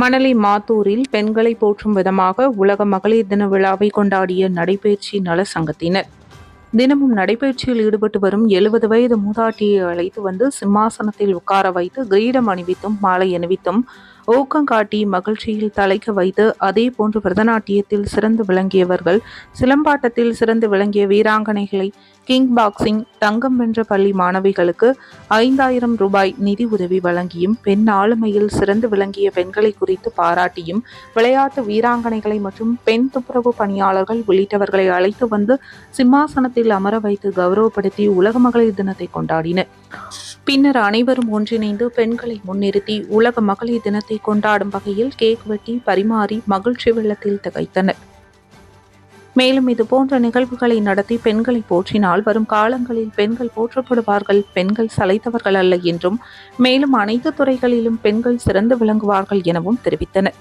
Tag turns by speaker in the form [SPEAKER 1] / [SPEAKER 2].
[SPEAKER 1] மணலி மாத்தூரில் பெண்களை போற்றும் விதமாக உலக மகளிர் தின விழாவை கொண்டாடிய நடைபயிற்சி நல சங்கத்தினர். தினமும் நடைபயிற்சியில் ஈடுபட்டு வரும் எழுபது வயது மூதாட்டியை அழைத்து வந்து சிம்மாசனத்தில் உட்கார வைத்து கிரீடம் அணிவித்தும் மாலை அணிவித்தும் ஊக்கங்காட்டி மகிழ்ச்சியில் தலைக்க வைத்து அதே போன்று பரதநாட்டியத்தில் சிறந்து விளங்கியவர்கள் சிலம்பாட்டத்தில் சிறந்து விளங்கிய வீராங்கனைகளை கிங் பாக்ஸிங் தங்கம் வென்ற பள்ளி மாணவிகளுக்கு ஐந்தாயிரம் ரூபாய் நிதி உதவி வழங்கியும் பெண் ஆளுமையில் சிறந்து விளங்கிய பெண்களை குறித்து பாராட்டியும் விளையாட்டு வீராங்கனைகளை மற்றும் பெண் துப்புரவு பணியாளர்கள் உள்ளிட்டவர்களை அழைத்து வந்து சிம்மாசனத்தில் அமர வைத்து கௌரவப்படுத்தி உலக மகளிர் தினத்தை கொண்டாடினர். பின்னர் அனைவரும் ஒன்றிணைந்து பெண்களை முன்னிறுத்தி உலக மகளிர் தினத்தை கொண்டாடும் வகையில் கேக் வெட்டி பரிமாறி மகிழ்ச்சி வெள்ளத்தில் திகைத்தனர். மேலும் இது போன்ற நிகழ்வுகளை நடத்தி பெண்களை போற்றினால் வரும் காலங்களில் பெண்கள் போற்றப்படுவார்கள் பெண்கள் சளைத்தவர்கள் அல்ல என்றும் மேலும் அனைத்து துறைகளிலும் பெண்கள் சிறந்து விளங்குவார்கள் எனவும் தெரிவித்தனர்.